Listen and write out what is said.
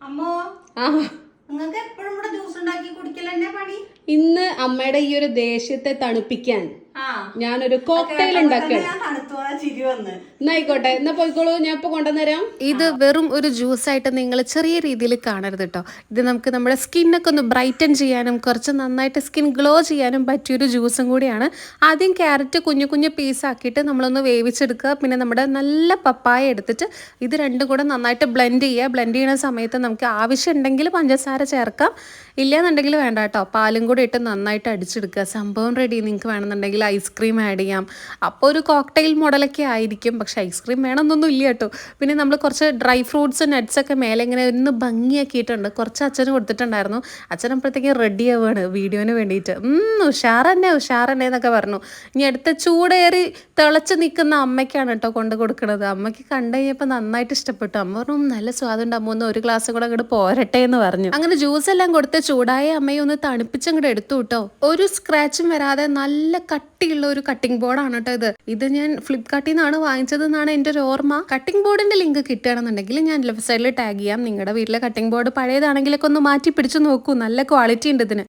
അമ്മോ നിങ്ങൾക്ക് എപ്പോഴും ഇവിടെ ജ്യൂസ് ഉണ്ടാക്കി കുടിക്കലെന്നെ പണി? ഇന്ന് അമ്മയുടെ ഈ ഒരു ദേഷ്യത്തെ തണുപ്പിക്കാൻ ഞാനൊരു കോക്ടെയിൽ വന്ന്. എന്നാ പോയിക്കോളൂ ഞാൻ ഇപ്പൊ കൊണ്ടുവന്നരാം. ഇത് വെറും ഒരു ജ്യൂസ് ആയിട്ട് നിങ്ങൾ ചെറിയ രീതിയിൽ കാണരുത് കേട്ടോ ഇത് നമുക്ക് നമ്മുടെ സ്കിന്നൊക്കെ ഒന്ന് ബ്രൈറ്റൻ ചെയ്യാനും കുറച്ച് നന്നായിട്ട് സ്കിൻ ഗ്ലോ ചെയ്യാനും പറ്റിയൊരു ജ്യൂസും കൂടിയാണ്. ആദ്യം ക്യാരറ്റ് കുഞ്ഞു കുഞ്ഞു പീസ് ആക്കിയിട്ട് നമ്മളൊന്ന് വേവിച്ചെടുക്കുക. പിന്നെ നമ്മുടെ നല്ല പപ്പായ എടുത്തിട്ട് ഇത് രണ്ടും കൂടെ നന്നായിട്ട് ബ്ലെൻഡ് ചെയ്യുക. ബ്ലെൻഡ് ചെയ്യുന്ന സമയത്ത് നമുക്ക് ആവശ്യമുണ്ടെങ്കിൽ പഞ്ചസാര ചേർക്കാം. ഇല്ലാന്നുണ്ടെങ്കിൽ വേണ്ട കേട്ടോ പാലും കൂടി ഇട്ട് നന്നായിട്ട് അടിച്ചെടുക്കുക. സംഭവം റെഡി നിങ്ങൾക്ക് വേണമെന്നുണ്ടെങ്കിൽ ഐസ്ക്രീം ആഡ് ചെയ്യാം. അപ്പോൾ ഒരു കോക്ടെയിൽ മോഡലൊക്കെ ആയിരിക്കും. പക്ഷേ ഐസ്ക്രീം വേണമെന്നൊന്നും ഇല്ല കേട്ടോ. പിന്നെ നമ്മൾ കുറച്ച് ഡ്രൈ ഫ്രൂട്ട്സ് നട്ട്സൊക്കെ മേലെ ഇങ്ങനെ ഒന്ന് ഭംഗിയാക്കിയിട്ടുണ്ട്. കുറച്ച് അച്ഛന് കൊടുത്തിട്ടുണ്ടായിരുന്നു. അച്ഛൻ അപ്പോഴത്തേക്ക് റെഡി ആവുകയാണ് വീഡിയോന് വേണ്ടിയിട്ട്. ഉഷാർ തന്നെ ഉഷാർ തന്നെ എന്നൊക്കെ പറഞ്ഞു. ഇനി അടുത്ത ചൂടേറി തിളച്ച് നിൽക്കുന്ന അമ്മയ്ക്കാണ് കേട്ടോ കൊണ്ട് കൊടുക്കുന്നത്. അമ്മയ്ക്ക് കണ്ടു കഴിഞ്ഞപ്പോൾ നന്നായിട്ട് ഇഷ്ടപ്പെട്ടു. അമ്മ പറഞ്ഞു "ഉം, നല്ല സ്വാദുണ്ട് അമ്മ ഒന്ന് ഒരു ഗ്ലാസ് കൂടെ അങ്ങോട്ട് പോരട്ടെ എന്ന് പറഞ്ഞു. അങ്ങനെ ജ്യൂസ് എല്ലാം കൊടുത്ത് ചൂടായ അമ്മയെ ഒന്ന് തണുപ്പിച്ചങ്ങോട്ട് എടുത്തു കേട്ടോ ഒരു സ്ക്രാച്ചും വരാതെ നല്ല കട്ടിയുള്ള ഒരു കട്ടിംഗ് ബോർഡാണ് കേട്ടോ ഇത്. ഇത് ഞാൻ ഫ്ലിപ്കാർട്ടിൽ നിന്നാണ് വാങ്ങിച്ചത് എന്നാണ് എന്റെ ഒരു ഓർമ്മ. കട്ടിംഗ് ബോർഡിന്റെ ലിങ്ക് കിട്ടുകയാണെന്നുണ്ടെങ്കിൽ ഞാൻ ലെഫ്റ്റ് സൈഡിൽ ടാഗ് ചെയ്യാം. നിങ്ങളുടെ വീട്ടിലെ കട്ടിംഗ് ബോർഡ് പഴയതാണെങ്കിലൊക്കെ ഒന്ന് മാറ്റി പിടിച്ചു നോക്കൂ. നല്ല ക്വാളിറ്റി ഉണ്ട് ഇതിന്.